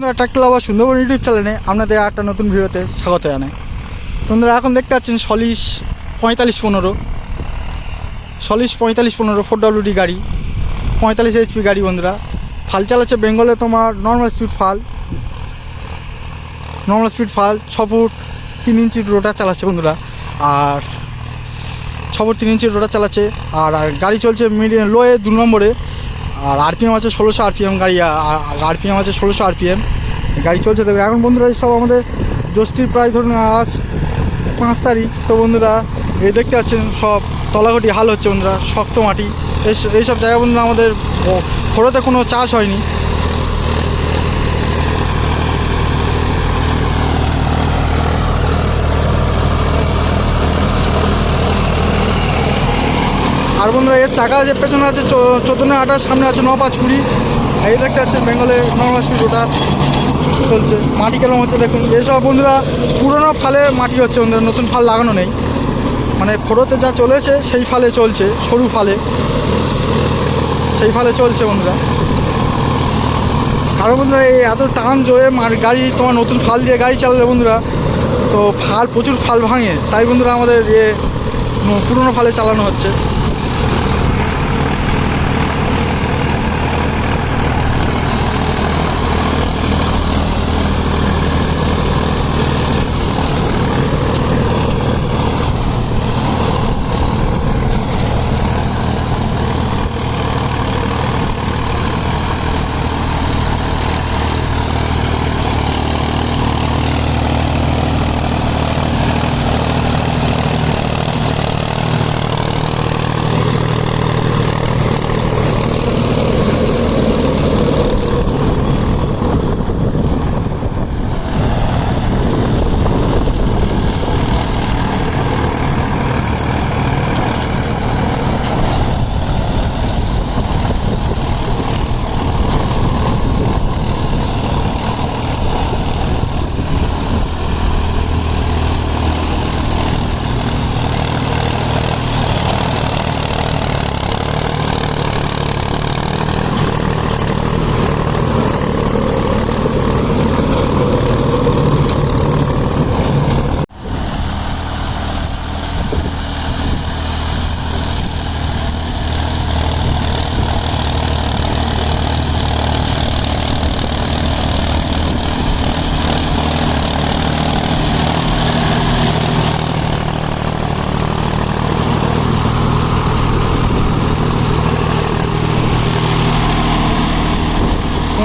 বন্ধুরা ট্রাক্টর আবার সুন্দরবন ইউটিউব চ্যানেলে আপনাদের একটা নতুন ভিডিওতে স্বাগত জানাই। বন্ধুরা, এখন দেখতে পাচ্ছেন সলিশ পঁয়তাল্লিশ পনেরো। সলিশ পঁয়তাল্লিশ পনেরো ফোর ডাব্লিউডি গাড়ি, পঁয়তাল্লিশ এইচপি গাড়ি বন্ধুরা। ফাল চালাচ্ছে বেঙ্গলে তোমার নর্মাল স্পিড ফাল। নর্মাল স্পিড ফাল, ছ ফুট তিন ইঞ্চির রোটার চালাচ্ছে বন্ধুরা। আর ছ ফুট তিন ইঞ্চির রোটার চালাচ্ছে আর গাড়ি চলছে মিডিয়াম লোয়ে দু নম্বরে। আর আরপিএম আছে ষোলোশো আরপিএম গাড়ি আরপিএম আছে ষোলোশো আরপিএম। গাড়ি চলছে দেখবে এখন বন্ধুরা সব আমাদের জ্যোষ্ঠীর প্রায় ধরুন আজ পাঁচ তারিখ। তো বন্ধুরা, এই দেখতে পাচ্ছেন সব তলাঘটি হাল হচ্ছে বন্ধুরা, শক্ত মাটি। এই- এইসব জায়গা বন্ধুরা আমাদের খোড়োতে কোনো চাষ হয়নি। আর বন্ধুরা এর চাকা যে পেছনে আছে চোদ্দ আঠাশ, সামনে আছে ন, পাঁচ, কুড়ি। এই দেখতে আছে বেঙ্গলে নর্মাল স্পিড ওটা চলছে। মাটি কেমন হচ্ছে দেখুন। এসব বন্ধুরা, পুরনো ফালে মাটি হচ্ছে বন্ধুরা, নতুন ফাল লাগানো নেই। মানে ফোড়োতে যা চলেছে, সেই ফালে চলছে, সরু ফালে। সেই ফালে চলছে বন্ধুরা। কারণ বন্ধুরা, এই এত টান জোরে মার গাড়ি, তোমার নতুন ফাল দিয়ে গাড়ি চালালে বন্ধুরা, তো ফাল প্রচুর ফাল ভাঙে। তাই বন্ধুরা আমাদের ইয়ে পুরনো ফালে চালানো হচ্ছে।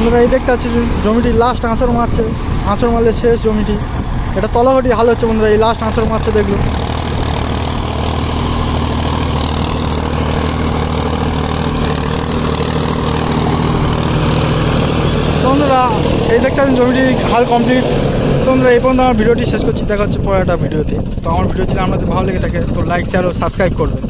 বন্ধুরা, এই দেখতে পাচ্ছি জমিটি লাস্ট আঁচড় মারছে। আঁচড় মারলে শেষ জমিটি। এটা তলাঘটি হাল হচ্ছে বন্ধুরা, এই লাস্ট আঁচড় মারছে, দেখল। বন্ধুরা, এই দেখতে পাচ্ছেন জমিটি হাল কমপ্লিট বন্ধুরা, এই পর্যন্ত আমার ভিডিওটি শেষ করছি। দেখা হচ্ছে পরে একটা ভিডিওতে। তো আমার ভিডিও ছিল আপনাদের ভালো লেগে থাকে, তো লাইক শেয়ার ও সাবস্ক্রাইব করবেন।